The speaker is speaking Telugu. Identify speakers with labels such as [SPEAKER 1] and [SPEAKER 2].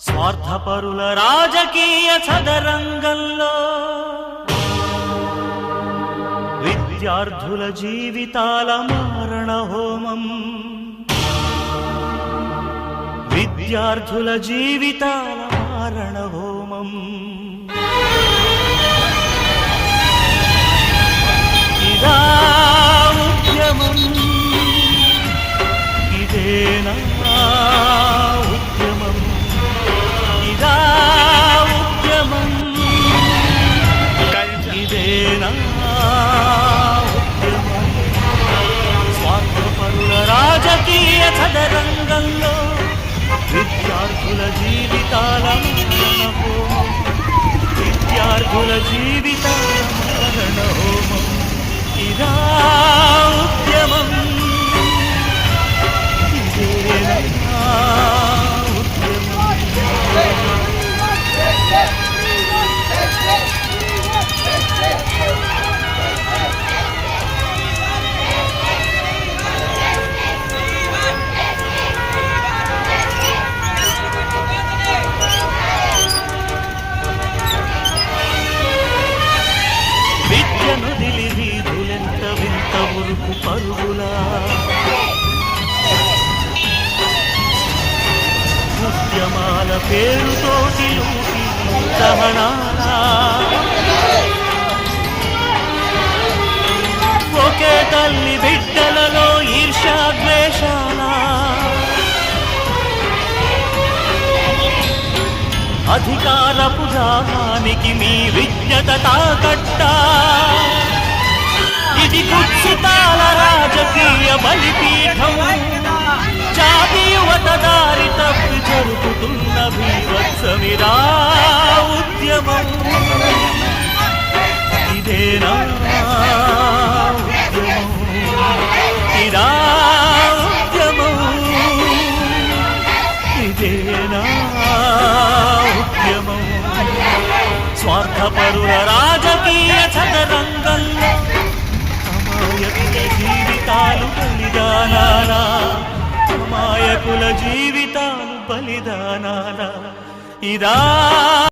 [SPEAKER 1] స్వార్థపరుల రాజకీయ చదరంగంలో విద్యార్థుల జీవితాల మారణ హోమం. విద్యార్థుల జీవితాల మారణ హోమం. విద్యార్థుల వింత ఉరుకు పరుగులా. ఉద్యమాల పేరుతోటి లూటి ఒకే తల్లి బిడ్డలలో ఈర్ష్యాద్వేషాల అధికారపు దాహానికి మీ విజ్ఞత తాకట్టా. ఇది కుత్సితాల రాజకీయ బలిపీఠం జాతి యువత దారి తప్పి జరుగుతున్న భీవత్సమిరా ఉద్యమం. ఇదేనా ఉద్యమం? ఇదా ఉద్యమం? ఇదేనా ఉద్యమం? స్వార్థపరుల రాజకీయ చదరంగంలో మాయకుల జీవితాలు బలిదానాలా? మాయకుల జీవితాలు బలిదానాలా? ఇదా